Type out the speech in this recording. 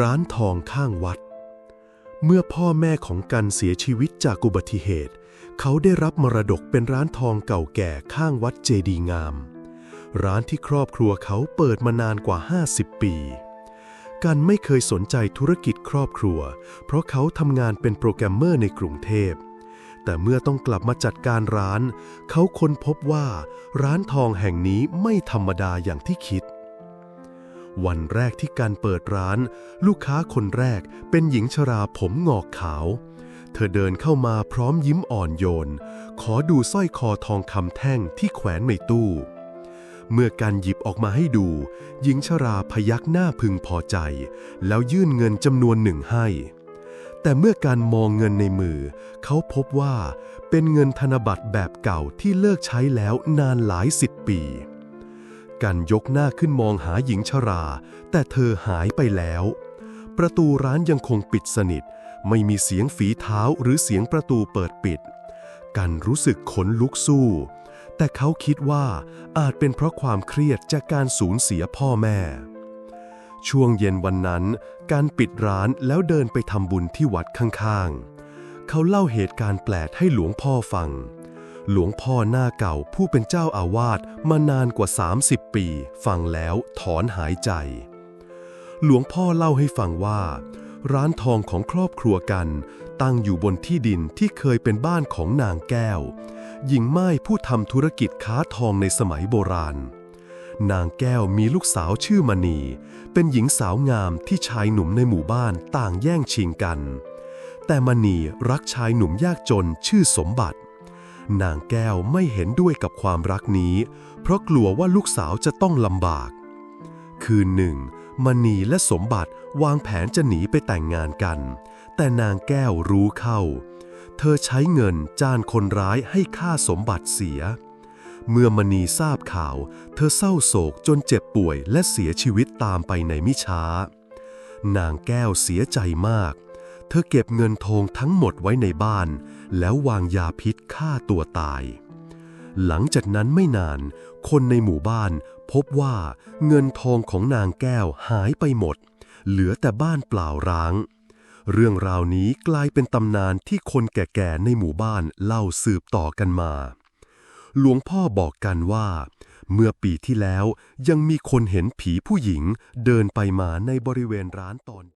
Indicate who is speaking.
Speaker 1: ร้านทองข้างวัด เมื่อพ่อแม่ของกันเสียชีวิตจากอุบัติเหตุ เขาได้รับมรดกเป็นร้านทองเก่าแก่ข้างวัดเจดีย์งาม ร้านที่ครอบครัวเขาเปิดมานานกว่า 50 ปี กันไม่เคยสนใจธุรกิจครอบครัว เพราะเขาทำงานเป็นโปรแกรมเมอร์ในกรุงเทพแต่เมื่อต้องกลับมาจัดการร้าน เขาค้นพบว่า ร้านทองแห่งนี้ไม่ธรรมดาอย่างที่คิด วันแรกที่การเปิดร้าน ลูกค้าคนแรกเป็นหญิงชราผมงอกขาว เธอเดินเข้ามาพร้อมยิ้มอ่อนโยน ขอดูสร้อยคอทองคำแท่งที่แขวนในตู้ เมื่อการหยิบออกมาให้ดู หญิงชราพยักหน้าพึงพอใจ แล้วยื่นเงินจำนวนหนึ่งให้ แต่เมื่อการมองเงินในมือ เขาพบว่าเป็นเงินธนบัตรแบบเก่าที่เลิกใช้แล้วนานหลายสิบปี กันยกหน้าขึ้นมองหาหญิงชรา แต่เธอหายไปแล้ว ประตูร้านยังคงปิดสนิท ไม่มีเสียงฝีเท้าหรือเสียงประตูเปิดปิด กันรู้สึกขนลุกสู้ แต่เขาคิดว่าอาจเป็นเพราะความเครียดจากการสูญเสียพ่อแม่ ช่วงเย็นวันนั้น การปิดร้านแล้วเดินไปทำบุญที่วัดข้างๆ เขาเล่าเหตุการณ์แปลกให้หลวงพ่อฟัง หลวงพ่อหน้าเก่าผู้เป็นเจ้าอาวาสมานานกว่า 30 ปี ฟังแล้วถอนหายใจ หลวงพ่อเล่าให้ฟังว่า ร้านทองของครอบครัวกัน ตั้งอยู่บนที่ดินที่เคยเป็นบ้านของนางแก้ว หญิงไม้ผู้ทำธุรกิจค้าทองในสมัยโบราณ นางแก้วมีลูกสาวชื่อมณี เป็นหญิงสาวงามที่ชายหนุ่มในหมู่บ้านต่างแย่งชิงกัน แต่มณีรักชายหนุ่มยากจนชื่อสมบัติ นางแก้วไม่เห็นด้วยกับความรักนี้ เพราะกลัวว่าลูกสาวจะต้องลำบาก คืนหนึ่งมณีและสมบัติวางแผนจะหนีไปแต่งงานกัน แต่นางแก้วรู้เข้า เธอใช้เงินจ้างคนร้ายให้ฆ่าสมบัติเสีย เมื่อมณีทราบข่าว เธอเศร้าโศกจนเจ็บป่วยและเสียชีวิตตามไปในมิช้า นางแก้วเสียใจมาก เธอเก็บเงินทองทั้งหมดไว้ในบ้าน แล้ววางยาพิษฆ่าตัวตาย หลังจากนั้นไม่นาน คนในหมู่บ้านพบว่าเงินทองของนางแก้วหายไปหมด เหลือแต่บ้านเปล่าร้าง เรื่องราวนี้กลายเป็นตำนานที่คนแก่ๆในหมู่บ้านเล่าสืบต่อกันมา หลวงพ่อบอกกันว่า เมื่อปีที่แล้วยังมีคนเห็นผีผู้หญิงเดินไปมาในบริเวณร้านตอน